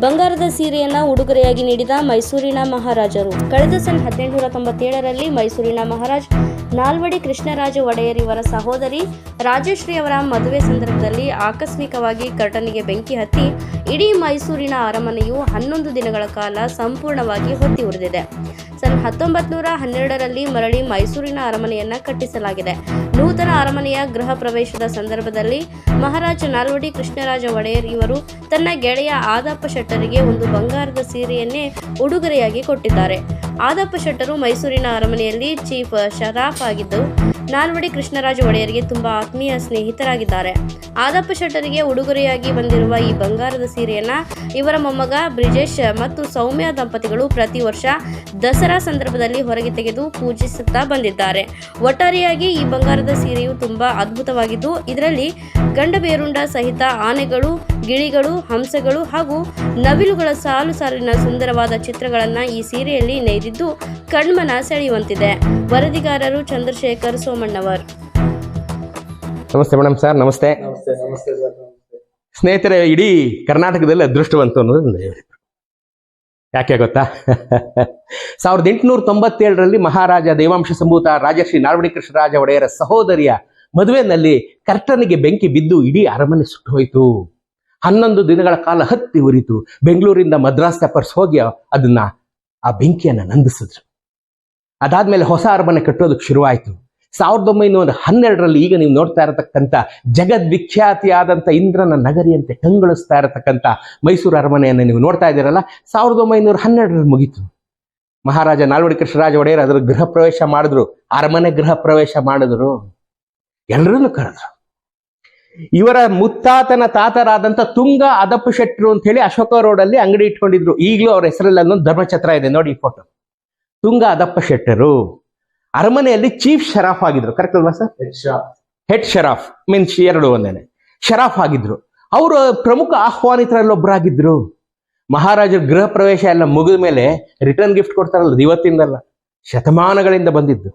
ಬಂಗಾರದ ಸೀರೆಯನ್ನ ಉಡುಗೊರೆಯಾಗಿ ನೀಡಿದ ಮೈಸೂರಿನ ಮಹಾರಾಜರು. ಕಳೆದ ಸನ್ ಹದಿನೆಂಟುನೂರ ತೊಂಬತ್ತೇಳರಲ್ಲಿ ಮೈಸೂರಿನ ಮಹಾರಾಜ್ ನಾಲ್ವಡಿ ಕೃಷ್ಣರಾಜ ಒಡೆಯರ್ ಇವರ ಸಹೋದರಿ ರಾಜಶ್ರೀ ಅವರ ಮದುವೆ ಸಂದರ್ಭದಲ್ಲಿ ಆಕಸ್ಮಿಕವಾಗಿ ಕರ್ಟನಿಗೆ ಬೆಂಕಿ ಹತ್ತಿ ಇಡೀ ಮೈಸೂರಿನ ಅರಮನೆಯು ಹನ್ನೊಂದು ದಿನಗಳ ಕಾಲ ಸಂಪೂರ್ಣವಾಗಿ ಹೊತ್ತಿ ಉರಿದಿದೆ. ಹತ್ತೊಂಬತ್ತು ನೂರ ಹನ್ನೆರಡರಲ್ಲಿ ಮರಳಿ ಮೈಸೂರಿನ ಅರಮನೆಯನ್ನ ಕಟ್ಟಿಸಲಾಗಿದೆ. ನೂತನ ಅರಮನೆಯ ಗೃಹ ಪ್ರವೇಶದ ಸಂದರ್ಭದಲ್ಲಿ ಮಹಾರಾಜ ನಾಲ್ವಡಿ ಕೃಷ್ಣರಾಜ ಒಡೆಯರ್ ಇವರು ತನ್ನ ಗೆಳೆಯ ಆದಪ್ಪ ಶೆಟ್ಟರಿಗೆ ಒಂದು ಬಂಗಾರದ ಸೀರೆಯನ್ನೇ ಉಡುಗೊರೆಯಾಗಿ ಕೊಟ್ಟಿದ್ದಾರೆ. ಆದಪ್ಪ ಶೆಟ್ಟರು ಮೈಸೂರಿನ ಅರಮನೆಯಲ್ಲಿ ಚೀಫ್ ಶರಾಫ್ ಆಗಿದ್ದು ನಾಲ್ವಡಿ ಕೃಷ್ಣರಾಜ ಒಡೆಯರಿಗೆ ತುಂಬಾ ಆತ್ಮೀಯ ಸ್ನೇಹಿತರಾಗಿದ್ದಾರೆ. ಆದಪ್ಪ ಶೆಟ್ಟರಿಗೆ ಉಡುಗೊರೆಯಾಗಿ ಬಂದಿರುವ ಈ ಬಂಗಾರದ ಸೀರೆಯನ್ನು ಇವರ ಮೊಮ್ಮಗ ಬ್ರಿಜೇಶ್ ಮತ್ತು ಸೌಮ್ಯ ದಂಪತಿಗಳು ಪ್ರತಿ ವರ್ಷ ದಸರಾ ಸಂದರ್ಭದಲ್ಲಿ ಹೊರಗೆ ತೆಗೆದು ಪೂಜಿಸುತ್ತಾ ಬಂದಿದ್ದಾರೆ. ಒಟ್ಟಾರೆಯಾಗಿ ಈ ಬಂಗಾರದ ಸೀರೆಯು ತುಂಬಾ ಅದ್ಭುತವಾಗಿದ್ದು, ಇದರಲ್ಲಿ ಗಂಡಬೇರುಂಡ ಸಹಿತ ಆನೆಗಳು, ಗಿಳಿಗಳು, ಹಂಸಗಳು ಹಾಗೂ ನವಿಲುಗಳ ಸಾಲು ಸಾಲಿನ ಸುಂದರವಾದ ಚಿತ್ರಗಳನ್ನು ಈ ಸೀರೆಯಲ್ಲಿ ನೇಯ್ದಿದ್ದು ಕಣ್ಮನ ಸೆಳೆಯುವಂತಿದೆ. ವರದಿಗಾರರು ಚಂದ್ರಶೇಖರ್ ಸೋಮಣ್ಣವರ್. ನಮಸ್ತೆ ಮೇಡಮ್ ಸರ್ ನಮಸ್ತೆ. ಸ್ನೇಹಿತರೆ ಇಡೀ ಕರ್ನಾಟಕದಲ್ಲಿ ಅದೃಷ್ಟವಂತ ಅನ್ನೋದು ಯಾಕೆ ಗೊತ್ತಾ? ಸಾವಿರದ ಎಂಟುನೂರ ತೊಂಬತ್ತೇಳರಲ್ಲಿ ಮಹಾರಾಜ ದೇವಾಂಶ ಸಂಭೂತ ರಾಜಶ್ರೀ ನಾರವಣಿ ಕೃಷ್ಣರಾಜ ಒಡೆಯರ ಸಹೋದರಿಯ ಮದುವೆನಲ್ಲಿ ಕರ್ತನಿಗೆ ಬೆಂಕಿ ಬಿದ್ದು ಇಡೀ ಅರಮನೆ ಸುಟ್ಟು ಹೋಯಿತು. ಹನ್ನೊಂದು ದಿನಗಳ ಕಾಲ ಹತ್ತಿ ಉರಿತು. ಬೆಂಗಳೂರಿಂದ ಮದ್ರಾಸ್ ಪೆಪ್ಪರ್ಸ್ ಹೋಗಿ ಅದನ್ನ ಆ ಬೆಂಕಿಯನ್ನ ನಂದಿಸಿದ್ರು. ಅದಾದ್ಮೇಲೆ ಹೊಸ ಅರಮನೆ ಕಟ್ಟೋದಕ್ಕೆ ಶುರುವಾಯಿತು. ಸಾವಿರದ ಒಂಬೈನೂರ ಹನ್ನೆರಡರಲ್ಲಿ ಈಗ ನೀವು ನೋಡ್ತಾ ಇರತಕ್ಕಂಥ ಜಗದ್ವಿಖ್ಯಾತಿಯಾದಂಥ ಇಂದ್ರನ ನಗರಿಯಂತೆ ಕಂಗೊಳಿಸ್ತಾ ಇರತಕ್ಕಂಥ ಮೈಸೂರು ಅರಮನೆಯನ್ನು ನೀವು ನೋಡ್ತಾ ಇದ್ದೀರಲ್ಲ ಸಾವಿರದ ಒಂಬೈನೂರ ಹನ್ನೆರಡರಲ್ಲಿ ಮುಗೀತು. ಮಹಾರಾಜ ನಾಲ್ವಡಿ ಕೃಷ್ಣರಾಜ ಒಡೆಯರ್ ಅದರ ಗೃಹ ಪ್ರವೇಶ ಮಾಡಿದ್ರು, ಅರಮನೆ ಗೃಹ ಪ್ರವೇಶ ಮಾಡಿದ್ರು. ಎಲ್ಲರನ್ನು ಕರೆದ್ರು. ಇವರ ಮುತ್ತಾತನ ತಾತರಾದಂಥ ತುಂಗ ಅದಪ್ಪು ಶೆಟ್ಟರು ಅಂತ ಹೇಳಿ ಅಶೋಕ ರೋಡಲ್ಲಿ ಅಂಗಡಿ ಇಟ್ಕೊಂಡಿದ್ರು. ಈಗಲೂ ಅವ್ರ ಹೆಸರಲ್ಲಿ ಅಲ್ಲೊಂದು ಧರ್ಮಛತ್ರ ಇದೆ, ನೋಡಿ ಈ ಫೋಟೋ ತುಂಗ ಅದಪ್ಪ ಶೆಟ್ಟರು. ಅರಮನೆಯಲ್ಲಿ ಚೀಫ್ ಶರಾಫ್ ಆಗಿದ್ರು. ಕರೆಕ್ಟ್ ಅಲ್ವಾ ಸರ್ ಹೆಡ್ ಶರಾಫ್ ಮೀನ್ಸ್ ಎರಡು ಒಂದೇನೆ. ಶರಾಫ್ ಆಗಿದ್ರು. ಅವರು ಪ್ರಮುಖ ಆಹ್ವಾನಿತರಲ್ಲಿ ಒಬ್ಬರಾಗಿದ್ರು ಮಹಾರಾಜರ ಗೃಹ ಪ್ರವೇಶ ಎಲ್ಲ ಮುಗಿದ ಮೇಲೆ ರಿಟರ್ನ್ ಗಿಫ್ಟ್ ಕೊಡ್ತಾರಲ್ಲ ಇವತ್ತಿಂದಲ್ಲ. ಶತಮಾನಗಳಿಂದ ಬಂದಿದ್ದು.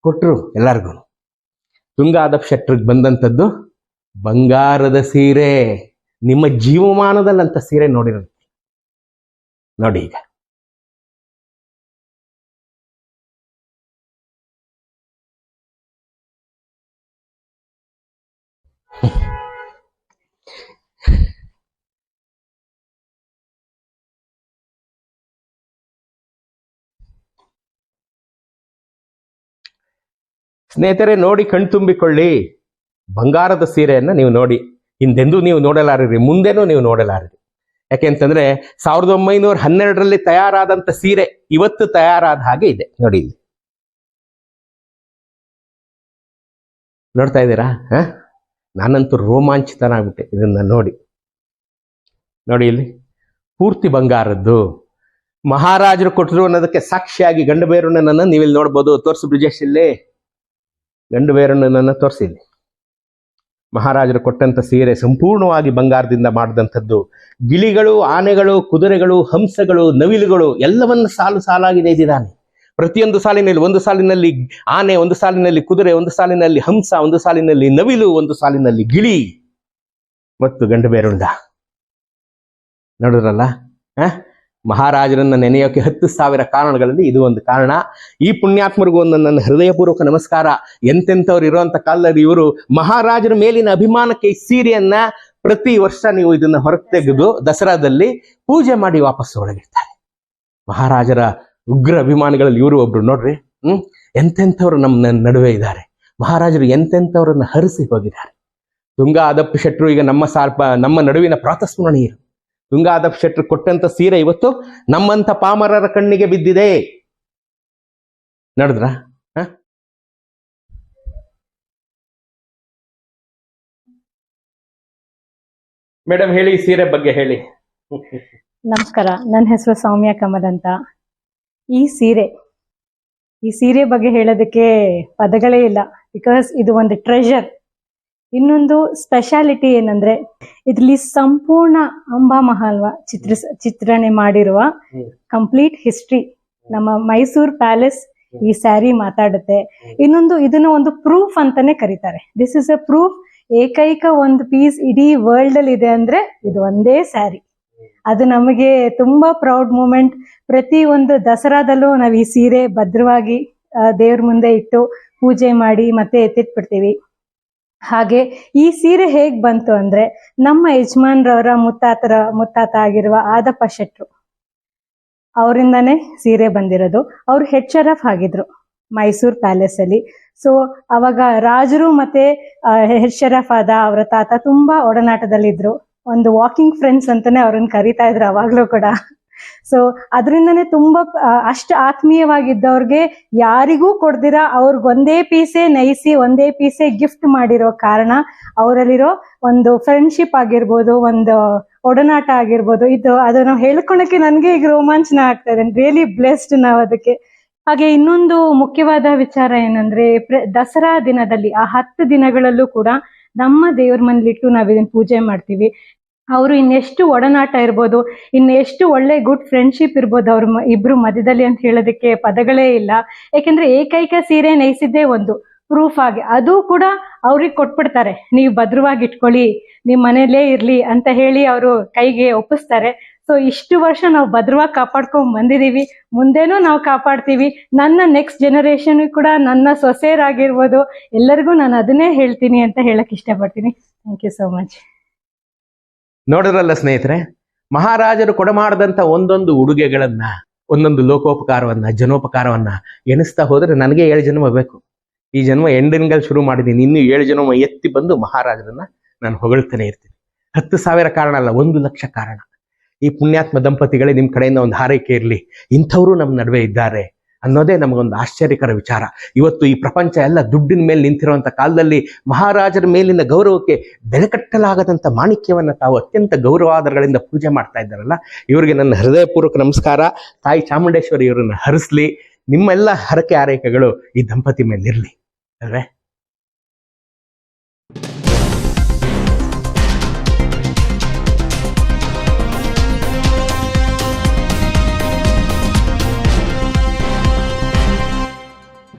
ಕೊಟ್ರು ಎಲ್ಲರಿಗೂ. ತುಂಗಾದಪ್ ಶೆಟ್ರಿಗೆ ಬಂದಂಥದ್ದು ಬಂಗಾರದ ಸೀರೆ. ನಿಮ್ಮ ಜೀವಮಾನದಲ್ಲಂತ ಸೀರೆ ನೋಡಿರೋದು ನೋಡಿ ಈಗ. ಸ್ನೇಹಿತರೆ, ನೋಡಿ ಕಣ್ತುಂಬಿಕೊಳ್ಳಿ ಬಂಗಾರದ ಸೀರೆಯನ್ನ ನೀವು ನೋಡಿ. ಹಿಂದೆಂದೂ ನೀವು ನೋಡಲಾರಿರಿ, ಮುಂದೆನೂ ನೀವು ನೋಡಲಾರಿರಿ. ಯಾಕೆಂತಂದ್ರೆ ಸಾವಿರದ ಒಂಬೈನೂರ ಹನ್ನೆರಡರಲ್ಲಿ ತಯಾರಾದಂತ ಸೀರೆ ಇವತ್ತು ತಯಾರಾದ ಹಾಗೆ ಇದೆ. ನೋಡಿ ಇಲ್ಲಿ. ನೋಡ್ತಾ ಇದ್ದೀರಾ? ಹ? ನಾನಂತೂ ರೋಮಾಂಚಿತನಾಗ್ಬಿಟ್ಟೆ ಇದನ್ನ ನೋಡಿ. ನೋಡಿ ಇಲ್ಲಿ, ಪೂರ್ತಿ ಬಂಗಾರದ್ದು. ಮಹಾರಾಜರು ಕೊಟ್ಟರು ಅನ್ನೋದಕ್ಕೆ ಸಾಕ್ಷಿಯಾಗಿ ಗಂಡು ಬೇರಣ್ಣನನ್ನು ನೀವಿಲ್ಲಿ ನೋಡ್ಬೋದು, ತೋರಿಸು ಬ್ರಿಜೇಶ್ ಇಲ್ಲಿ. ಗಂಡು ಬೇರಣ್ಣನನ್ನು ತೋರಿಸಿಲ್ಲಿ ಮಹಾರಾಜರು ಕೊಟ್ಟಂಥ ಸೀರೆ ಸಂಪೂರ್ಣವಾಗಿ ಬಂಗಾರದಿಂದ ಮಾಡಿದಂಥದ್ದು. ಗಿಳಿಗಳು, ಆನೆಗಳು, ಕುದುರೆಗಳು, ಹಂಸಗಳು, ನವಿಲುಗಳು, ಎಲ್ಲವನ್ನ ಸಾಲು ಸಾಲಾಗಿ ನೇಯ್ದಿದ್ದಾನೆ ಪ್ರತಿಯೊಂದು ಸಾಲಿನಲ್ಲಿ ಒಂದು ಸಾಲಿನಲ್ಲಿ ಆನೆ, ಒಂದು ಸಾಲಿನಲ್ಲಿ ಕುದುರೆ, ಒಂದು ಸಾಲಿನಲ್ಲಿ ಹಂಸ, ಒಂದು ಸಾಲಿನಲ್ಲಿ ನವಿಲು, ಒಂದು ಸಾಲಿನಲ್ಲಿ ಗಿಳಿ ಮತ್ತು ಗಂಡು ಬೇರುಂಡ. ನೋಡಿದ್ರಲ್ಲ? ಮಹಾರಾಜರನ್ನ ನೆನೆಯೋಕೆ ಹತ್ತು ಸಾವಿರ ಕಾರಣಗಳಲ್ಲಿ ಇದು ಒಂದು ಕಾರಣ. ಈ ಪುಣ್ಯಾತ್ಮರಿಗೂ ಒಂದು ನನ್ನ ಹೃದಯಪೂರ್ವಕ ನಮಸ್ಕಾರ. ಎಂತೆಂಥವ್ರು ಇರುವಂತ ಕಾಲದಲ್ಲಿ ಇವರು ಮಹಾರಾಜರ ಮೇಲಿನ ಅಭಿಮಾನಕ್ಕೆ ಸೀರೆಯನ್ನ ಪ್ರತಿ ವರ್ಷ ನೀವು ಇದನ್ನ ಹೊರತೆಗೆದು ದಸರಾದಲ್ಲಿ ಪೂಜೆ ಮಾಡಿ ವಾಪಸ್ ಒಳಗಿರ್ತಾರೆ ಮಹಾರಾಜರ ಉಗ್ರ ಅಭಿಮಾನಿಗಳಲ್ಲಿ ಇವರು ಒಬ್ರು. ನೋಡ್ರಿ, ಹ್ಮ್? ಎಂತೆಂಥವ್ರು ನಮ್ಮ ನಡುವೆ ಇದ್ದಾರೆ. ಮಹಾರಾಜರು ಎಂತೆಂಥವ್ರನ್ನ ಹರಿಸಿ ಹೋಗಿದ್ದಾರೆ. ತುಂಗಾದಪ್ಪ ಶೆಟ್ರು ಈಗ ನಮ್ಮ ಸಾರ್ಪ, ನಮ್ಮ ನಡುವಿನ ಪ್ರಾತಸ್ಮರಣೀಯರು ತುಂಗಾ ಆದಪ್ಪ ಶೆಟ್ರು ಕೊಟ್ಟಂತ ಸೀರೆ ಇವತ್ತು ನಮ್ಮಂತ ಪಾಮರರ ಕಣ್ಣಿಗೆ ಬಿದ್ದಿದೆ. ನಡೆದ್ರ? ಮೇಡಮ್ ಹೇಳಿ, ಸೀರೆ ಬಗ್ಗೆ ಹೇಳಿ. ನಮಸ್ಕಾರ. ನನ್ನ ಹೆಸರು ಸೌಮ್ಯ ಕಮಲ್ ಅಂತ. ಈ ಸೀರೆ. ಈ ಸೀರೆ ಬಗ್ಗೆ ಹೇಳೋದಕ್ಕೆ ಪದಗಳೇ ಇಲ್ಲ. ಬಿಕಾಸ್ ಇದು ಒಂದು ಟ್ರೆಷರ್ ಇನ್ನೊಂದು ಸ್ಪೆಷಾಲಿಟಿ ಏನಂದ್ರೆ, ಇದ್ರಲ್ಲಿ ಸಂಪೂರ್ಣ ಅಂಬಾ ಮಹಾಲ್ವ ಚಿತ್ರ, ಚಿತ್ರಣೆ ಮಾಡಿರುವ ಕಂಪ್ಲೀಟ್ ಹಿಸ್ಟ್ರಿ ನಮ್ಮ ಮೈಸೂರ್ ಪ್ಯಾಲೇಸ್ ಈ ಸ್ಯಾರಿ ಮಾತಾಡುತ್ತೆ. ಇನ್ನೊಂದು ಇದನ್ನ ಒಂದು ಪ್ರೂಫ್ ಅಂತಾನೆ ಕರೀತಾರೆ. ದಿಸ್ ಇಸ್ ಅ ಪ್ರೂಫ್ ಏಕೈಕ ಒಂದು ಪೀಸ್ ಇಡೀ ವರ್ಲ್ಡ್ ಅಲ್ಲಿ ಇದೆ ಅಂದ್ರೆ ಇದು ಒಂದೇ ಸ್ಯಾರಿ ಅದು ನಮಗೆ ತುಂಬಾ ಪ್ರೌಡ್ ಮೂಮೆಂಟ್ ಪ್ರತಿ ಒಂದು ದಸರಾದಲ್ಲೂ ನಾವು ಈ ಸೀರೆ ಭದ್ರವಾಗಿ ದೇವ್ರ ಮುಂದೆ ಇಟ್ಟು ಪೂಜೆ ಮಾಡಿ ಮತ್ತೆ ಎತ್ತಿಟ್ಬಿಡ್ತೀವಿ. ಹಾಗೆ ಈ ಸೀರೆ ಹೇಗ್ ಬಂತು ಅಂದ್ರೆ ನಮ್ಮ ಯಜಮಾನ್ರವರ ಮುತ್ತಾತರ, ಮುತ್ತಾತ ಆಗಿರುವ ಆದಪ್ಪ ಶೆಟ್ರು ಅವರಿಂದಾನೇ ಸೀರೆ ಬಂದಿರೋದು. ಅವ್ರು ಹೆಡ್ ಶರಫ್ ಆಗಿದ್ರು ಮೈಸೂರ್ ಪ್ಯಾಲೇಸ್ ಅಲ್ಲಿ. ಸೊ ಅವಾಗ ರಾಜರು ಮತ್ತೆ ಹೆಡ್ ಶರಫ್ ಆದ ಅವರ ತಾತ ತುಂಬಾ ಒಡನಾಟದಲ್ಲಿದ್ರು. ಒಂದು ವಾಕಿಂಗ್ ಫ್ರೆಂಡ್ಸ್ ಅಂತಾನೆ ಅವ್ರನ್ನ ಕರಿತಾ ಇದ್ರು ಅವಾಗ್ಲೂ ಕೂಡ. ಸೊ ಅದರಿಂದನೇ ತುಂಬಾ ಅಷ್ಟು ಆತ್ಮೀಯವಾಗಿದ್ದವ್ರಿಗೆ ಯಾರಿಗೂ ಕೊಡ್ದಿರ ಅವ್ರಿಗೆ ಒಂದೇ ಪೀಸೆ ನೈಸಿ, ಒಂದೇ ಪೀಸೆ ಗಿಫ್ಟ್ ಮಾಡಿರೋ ಕಾರಣ ಅವರಲ್ಲಿರೋ ಒಂದು ಫ್ರೆಂಡ್ಶಿಪ್ ಆಗಿರ್ಬೋದು, ಒಂದು ಒಡನಾಟ ಆಗಿರ್ಬೋದು, ಇದು ಅದನ್ನ ಹೇಳ್ಕೊಳಕ್ಕೆ ನನಗೆ ಈಗ ರೋಮಾಂಚನ ಆಗ್ತಾ ಇದೆ. ರಿಯಲಿ ಬ್ಲೆಸ್ಡ್ ನಾವು ಅದಕ್ಕೆ. ಹಾಗೆ ಇನ್ನೊಂದು ಮುಖ್ಯವಾದ ವಿಚಾರ ಏನಂದ್ರೆ ದಸರಾ ದಿನದಲ್ಲಿ, ಆ ಹತ್ತು ದಿನಗಳಲ್ಲೂ ಕೂಡ ನಮ್ಮ ದೇವ್ರ ಮನೇಲಿಟ್ಟು ನಾವು ಇದನ್ನ ಪೂಜೆ ಮಾಡ್ತೀವಿ. ಅವರು ಇನ್ನೆಷ್ಟು ಒಡನಾಟ ಇರ್ಬೋದು, ಇನ್ನೆಷ್ಟು ಒಳ್ಳೆ ಗುಡ್ ಫ್ರೆಂಡ್ಶಿಪ್ ಇರ್ಬೋದು ಅವ್ರ ಇಬ್ರು ಮಧ್ಯದಲ್ಲಿ ಅಂತ ಹೇಳೋದಕ್ಕೆ ಪದಗಳೇ ಇಲ್ಲ. ಯಾಕೆಂದ್ರೆ ಏಕೈಕ ಸೀರೆ ನೈಸಿದ್ದೇ ಒಂದು ಪ್ರೂಫ್ ಆಗಿ, ಅದು ಕೂಡ ಅವ್ರಿಗೆ ಕೊಟ್ಬಿಡ್ತಾರೆ. ನೀವು ಭದ್ರವಾಗಿ ಇಟ್ಕೊಳ್ಳಿ ನಿಮ್ಮ ಮನೇಲೇ ಇರ್ಲಿ ಅಂತ ಹೇಳಿ ಅವರು ಕೈಗೆ ಒಪ್ಪಿಸ್ತಾರೆ. ಸೊ ಇಷ್ಟು ವರ್ಷ ನಾವು ಭದ್ರವಾಗಿ ಕಾಪಾಡ್ಕೊಂಡ್ ಬಂದಿದೀವಿ. ಮುಂದೇನೂ ನಾವು ಕಾಪಾಡ್ತೀವಿ. ನನ್ನ ನೆಕ್ಸ್ಟ್ ಜನರೇಷನ್ ಕೂಡ ನನ್ನ ಸೊಸೆಯರಾಗಿರ್ಬೋದು. ಎಲ್ಲರಿಗೂ ನಾನು ಅದನ್ನೇ ಹೇಳ್ತೀನಿ ಅಂತ ಹೇಳಕ್ ಇಷ್ಟಪಡ್ತೀನಿ. ಥ್ಯಾಂಕ್ ಯು ಸೋ ಮಚ್ ನೋಡಿದ್ರಲ್ಲ ಸ್ನೇಹಿತರೆ, ಮಹಾರಾಜರು ಕೊಡಮಾಡದಂತ ಒಂದೊಂದು ಉಡುಗೆಗಳನ್ನ, ಒಂದೊಂದು ಲೋಕೋಪಕಾರವನ್ನ, ಜನೋಪಕಾರವನ್ನ ಎಣಿಸ್ತಾ ಹೋದ್ರೆ ನನಗೆ ಏಳು ಜನ್ಮ ಬೇಕು. ಈ ಜನ್ಮ ಎಂಡಿನ್ಗಲ್ಲಿ ಶುರು ಮಾಡಿದ್ದೀನಿ. ಇನ್ನು ಏಳು ಜನ್ಮ ಎತ್ತಿ ಬಂದು ಮಹಾರಾಜರನ್ನ ನಾನು ಹೊಗಳ್ತಾನೆ ಇರ್ತೀನಿ. ಹತ್ತು ಸಾವಿರ ಕಾರಣ ಅಲ್ಲ, ಒಂದು ಲಕ್ಷ ಕಾರಣ. ಈ ಪುಣ್ಯಾತ್ಮ ದಂಪತಿಗಳೇ ನಿಮ್ಮ ಕಡೆಯಿಂದ ಒಂದು ಹಾರೈಕೆ ಇರಲಿ. ಇಂಥವರು ನಮ್ಮ ನಡುವೆ ಇದ್ದಾರೆ. ಅನ್ನೋದೇ ನಮಗೊಂದು ಆಶ್ಚರ್ಯಕರ ವಿಚಾರ. ಇವತ್ತು ಈ ಪ್ರಪಂಚ ಎಲ್ಲ ದುಡ್ಡಿನ ಮೇಲೆ ನಿಂತಿರುವಂಥ ಕಾಲದಲ್ಲಿ ಮಹಾರಾಜರ ಮೇಲಿನ ಗೌರವಕ್ಕೆ ಬೆಲೆಕಟ್ಟಲಾಗದಂಥ ಮಾಣಿಕ್ಯವನ್ನು ತಾವು ಅತ್ಯಂತ ಗೌರವಾದರಗಳಿಂದ ಪೂಜೆ ಮಾಡ್ತಾ ಇದ್ದಾರಲ್ಲ? ಇವರಿಗೆ ನನ್ನ ಹೃದಯಪೂರ್ವಕ ನಮಸ್ಕಾರ. ತಾಯಿ ಚಾಮುಂಡೇಶ್ವರಿ ಇವರನ್ನು ಹರಿಸ್ಲಿ. ನಿಮ್ಮೆಲ್ಲ ಹರಕೆ ಆರೈಕೆಗಳು ಈ ದಂಪತಿ ಮೇಲೆ ಇರಲಿ ಅಲ್ವೇ